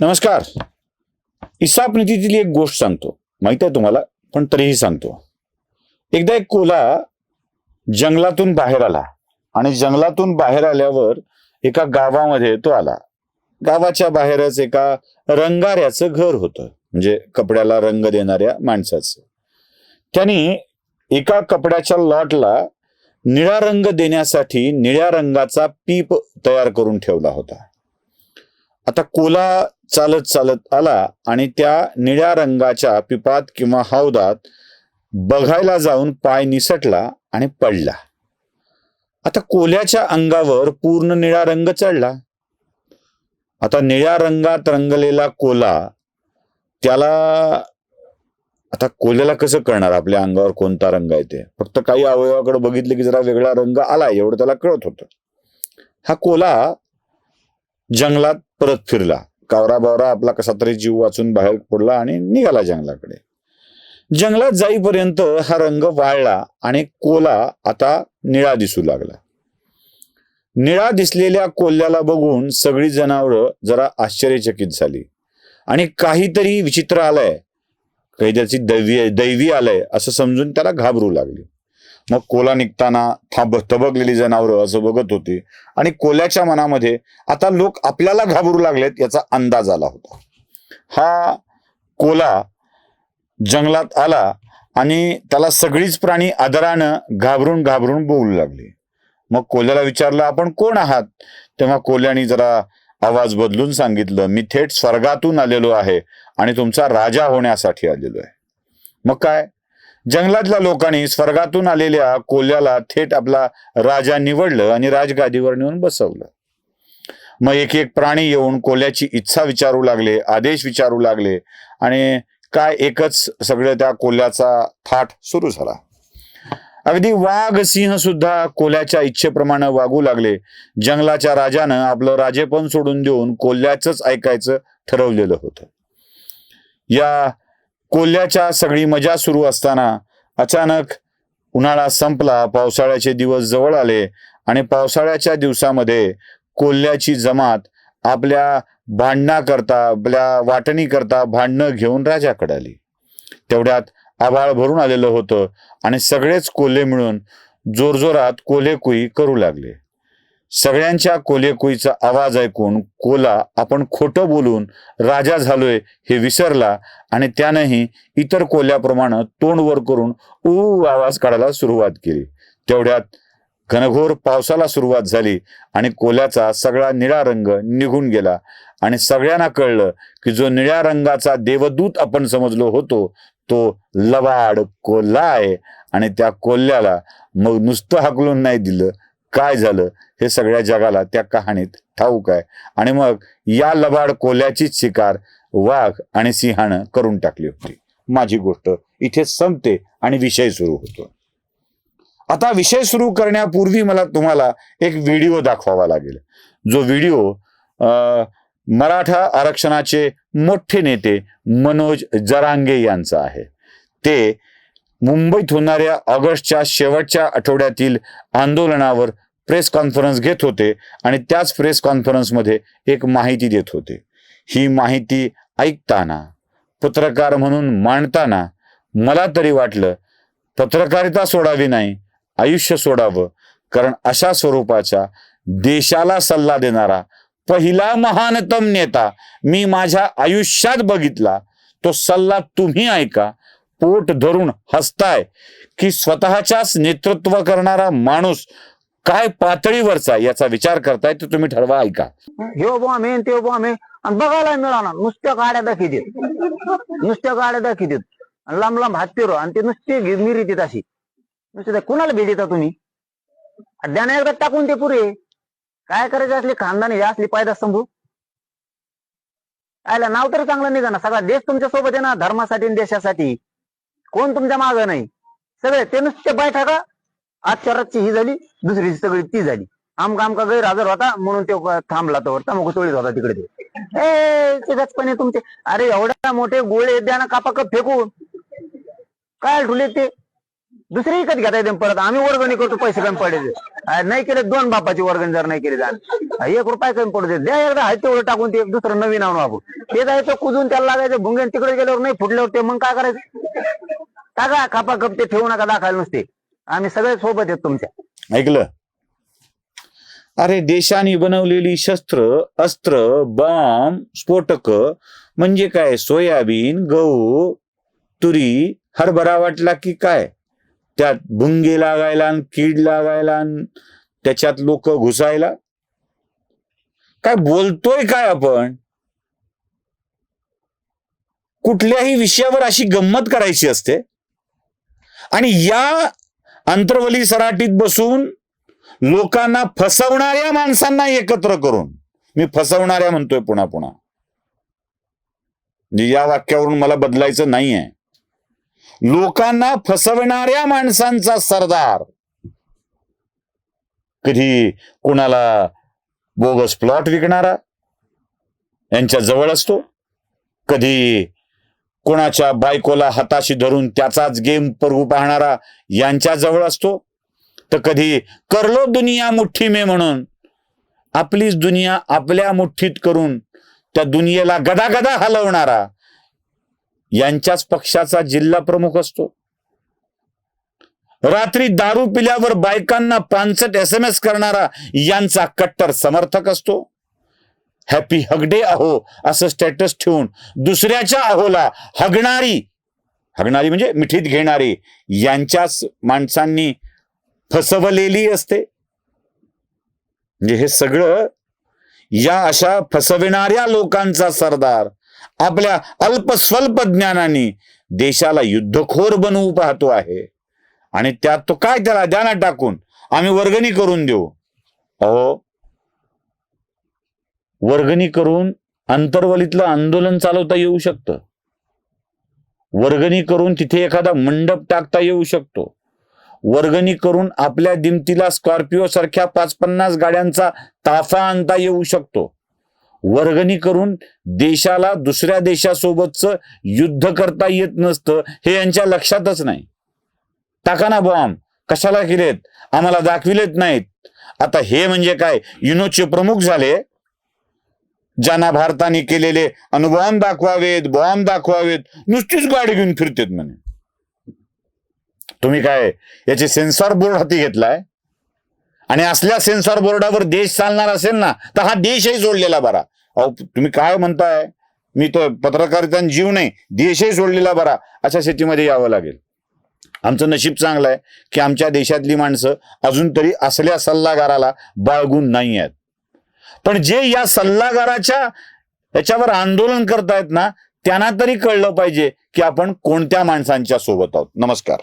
नमस्कार. इसाप नीतीतील एक गोष्ट सांगतो. माहीत आहे तुम्हाला पण तरीही सांगतो. एकदा एक कोला जंगलातून बाहेर आला आणि जंगलातून बाहेर आल्यावर एका गावामध्ये तो आला. गावाच्या बाहेरच एका रंगाऱ्याचं घर होतं. म्हणजे कपड्याला रंग देणाऱ्या माणसाचं. त्यांनी एका कपड्याच्या लॉटला निळा रंग देण्यासाठी निळ्या रंगाचा पीप तयार करून ठेवला होता. आता कोला चालत चालत आला आणि त्या निळ्या रंगाच्या पिपात किंवा हौदात बघायला जाऊन पाय निसटला आणि पडला. आता कोल्याच्या अंगावर पूर्ण निळा रंग चढला. आता निळ्या रंगात रंगलेला कोला त्याला आता कोल्याला कसं कळणार? आपल्या अंगावर कोणता रंग आहे ते? फक्त काही अवयवाकडे बघितले की जरा वेगळा रंग आला एवढं त्याला कळत होतं. हा कोला जंगलात परत फिरला. कावरा बावरा आपला कसा तरी जीव वाचून बाहेर पडला आणि निघाला जंगलाकडे. जंगलात जाईपर्यंत हा रंग वाळला आणि कोला आता निळा दिसू लागला. निळा दिसलेल्या कोल्ह्याला बघून सगळी जनावरं जरा आश्चर्यचकित झाली. आणि काहीतरी विचित्र आलंय. काही त्याची दैवी दैवी आलंय असं समजून त्याला घाबरू लागली. मग कोला निघताना थांब तबकलेली जनावरं असं बघत होती. आणि कोल्याच्या मनामध्ये आता लोक आपल्याला घाबरू लागलेत याचा अंदाज आला होता. हा कोला जंगलात आला आणि त्याला सगळीच प्राणी आदरानं घाबरून घाबरून बोलू लागली. मग कोल्याला विचारलं आपण कोण आहात? तेव्हा कोल्याने जरा आवाज बदलून सांगितलं मी थेट स्वर्गातून आलेलो आहे आणि तुमचा राजा होण्यासाठी आलेलो आहे. मग काय? जंगलातल्या लोकांनी स्वर्गातून आलेल्या कोल्याला थेट आपला राजा निवडलं आणि राजगादीवर नेऊन बसवलं. मग एक एक प्राणी येऊन कोल्याची इच्छा विचारू लागले आदेश विचारू लागले आणि काय एकच सगळं त्या कोल्याचा थाट सुरू झाला. अगदी वाघ सिंह सुद्धा कोल्याच्या इच्छेप्रमाणे वागू लागले. जंगलाच्या राजानं आपलं राजेपण सोडून देऊन कोल्ह्याच ऐकायचं ठरवलेलं होतं. या कोल्ह्याच्या सगळी मजा सुरू असताना अचानक उन्हाळा संपला पावसाळ्याचे दिवस जवळ आले आणि पावसाळ्याच्या दिवसामध्ये कोल्ह्याची जमात आपल्या भांडणाकरता आपल्या वाटणीकरता भांडणं घेऊन राजाकडे आली. तेवढ्यात आभाळ भरून आलेलं होतं आणि सगळेच कोल्हे मिळून जोरजोरात कोल्हेकुई करू लागले. सगळ्यांच्या कोलेकुईचा आवाज ऐकून कोला आपण खोटं बोलून राजा झालोय हे विसरला आणि त्यानंही इतर कोल्याप्रमाणे तोंड वर करून ऊ आवाज काढायला सुरुवात केली. तेवढ्यात घनघोर पावसाला सुरुवात झाली आणि कोल्याचा सगळा निळा रंग निघून गेला आणि सगळ्यांना कळलं की जो निळ्या रंगाचा देवदूत आपण समजलो होतो तो लवाड कोल्हा आहे आणि त्या कोल्ह्याला मग नुसतं हाकलून नाही दिलं. काय झालं? हे सगळ्या जगाला त्या कहाणीत ठाऊक आहे. आणि मग या लबाड कोल्याचीच शिकार वाघ आणि सिंहानं करून टाकली होती. माझी गोष्ट इथे संपते आणि विषय सुरू होतो. आता विषय सुरू करण्यापूर्वी मला तुम्हाला एक व्हिडिओ दाखवावा लागेल. जो व्हिडिओ अं, मराठा आरक्षणाचे मोठे नेते मनोज जरांगे यांचा आहे. ते मुंबईत होणाऱ्या ऑगस्टच्या शेवटच्या आठवड्यातील आंदोलनावर प्रेस कॉन्फरन्स घेत होते आणि त्याच प्रेस कॉन्फरन्समध्ये एक माहिती देत होते. ही माहिती ऐकताना पत्रकार म्हणून मांडताना मला तरी वाटलं पत्रकारिता सोडावी नाही आयुष्य सोडावं कारण अशा स्वरूपाच्या देशाला सल्ला देणारा पहिला महानतम नेता मी माझ्या आयुष्यात बघितला. तो सल्ला तुम्ही ऐका पोट धरून हसताय की स्वतःच्याच नेतृत्व करणारा माणूस काय पातळीवरचा याचा विचार करताय तो तुम्ही ठरवा ऐका. ह्यो बॉम्ब आहे ते बॉम्ब आहे आणि बघायला मिळणार नुसत्या गाड्या दाखवित नुसत्या गाड्या दाखवित आणि लांब लांब हात फिरो आणि ते नुसते घे- देत अशी. नुसते कुणाला भेट देता तुम्ही द्याना टाकून ते पुरे. काय करायचे असले खानदानी असली पायदा संभू आयला नाव तरी चांगलं निघा ना. सगळा देश तुमच्यासोबत आहे ना धर्मासाठी आणि देशासाठी. कोण तुमच्या माग नाही. सगळे ते नुसते बैठका का आजच्या रातची ही झाली दुसरीची सगळी ती झाली. आमका आमका गैरहजर होता म्हणून तो थांबला तर तमक चोळीत होता तिकडे ते. गचपणे तुमचे. अरे एवढ्या मोठे गोळे द्या ना कापा कप फेकून. काय ठुले ते? दुसरी विकत घेता येते परत. आम्ही वर्गणी करतो पैसे कमी पडायचे नाही केले दोन बापाची वर्गणी जर नाही केली जाण. एक रुपये कमी पडू दे. द्या एकदा आहे तेवढं टाकून ते दुसरं नवीन आणू आपण. ते जायचं कुजून त्याला लागायचं भुंगेन तिकडे गेल्यावर नाही फुटल्यावर ते मग काय करायचं? टाका खापा कप ते ठेवू नका दाखवायला नुसते. आम्ही सगळे सोबत आहेत तुमच्या. ऐकलं? अरे देशाने बनवलेली शस्त्र अस्त्र बॉम्ब स्फोटक म्हणजे काय? सोयाबीन गहू तुरी हरभरा वाटला की काय? त्यात भुंगे लागायला कीड लागायला त्याच्यात लोक घुसायला? काय बोलतोय काय आपण? कुठल्याही विषयावर अशी गंमत करायची असते? आणि या अंतर्वली सराटीत बसून लोकांना फसवणाऱ्या माणसांना एकत्र करून मी फसवणाऱ्या म्हणतोय पुन्हा पुन्हा. म्हणजे या वाक्यावरून मला बदलायचं नाहीये. लोकांना फसवणाऱ्या माणसांचा सरदार. कधी कोणाला बोगस प्लॉट विकणारा यांच्या जवळ असतो कधी कोणाच्या बायकोला हाताशी धरून त्याचाच गेम परवू पाहणारा यांच्या जवळ असतो. तर कधी करलो दुनिया मुठ्ठी मे म्हणून आपलीच दुनिया आपल्या मुठ्ठीत करून त्या दुनियेला गदा गदा हलवणारा यांच्याच पक्षाचा जिल्हा प्रमुख असतो. रात्री दारू पिल्यावर बायकांना पानसट एस एम एस करणारा यांचा कट्टर समर्थक असतो. हॅपी हगडे अहो असं स्टेटस ठेवून दुसऱ्याच्या अहोला हगणारी हगणारी म्हणजे मिठीत घेणारी यांच्याच माणसांनी फसवलेली असते. म्हणजे हे सगळं या अशा फसविणाऱ्या लोकांचा सरदार आपल्या अल्प स्वल्प ज्ञानाने देशाला युद्धखोर बनवू पाहतो आहे. आणि त्यात तो काय त्याला ध्यानात टाकून आम्ही वर्गणी करून देऊ. अहो वर्गणी करून अंतर्वलीतलं आंदोलन चालवता येऊ शकतं. वर्गणी करून तिथे एखादा मंडप टाकता येऊ शकतो. वर्गणी करून आपल्या दिमतीला स्कॉर्पिओ सारख्या पाच पन्नास गाड्यांचा ताफा आणता येऊ शकतो. वर्गणी करून देशाला दुसऱ्या देशासोबतचं युद्ध करता येत नसतं हे यांच्या लक्षातच नाही. टाका ना बॉम्ब. कशाला केलेत? आम्हाला दाखविलेत नाहीत. आता हे म्हणजे काय? युनोचे प्रमुख झाले. ज्यांना भारताने केलेले अनुभव दाखवावेत बॉम्ब दाखवावेत नुसतीच गाडी घेऊन फिरतेत म्हणे. तुम्ही काय याचे सेन्सॉर बोर्ड हाती घेतलाय? आणि असल्या सेन्सॉर बोर्डावर देश चालणार असेल ना तर हा देशही सोडलेला बरा. अहो तुम्ही काय म्हणताय? मी तर पत्रकारिता जीव नाही देशही सोडलेला बरा. अशा शेतीमध्ये यावं लागेल. आमचं नशीब चांगलं आहे की आमच्या देशातली माणसं अजून तरी असल्या सल्लागाराला बाळगून नाही आहेत. पण जे या सल्लागाराच्या याच्यावर आंदोलन करतायत ना त्यांना तरी कळलं पाहिजे की आपण कोणत्या माणसांच्या सोबत आहोत. नमस्कार.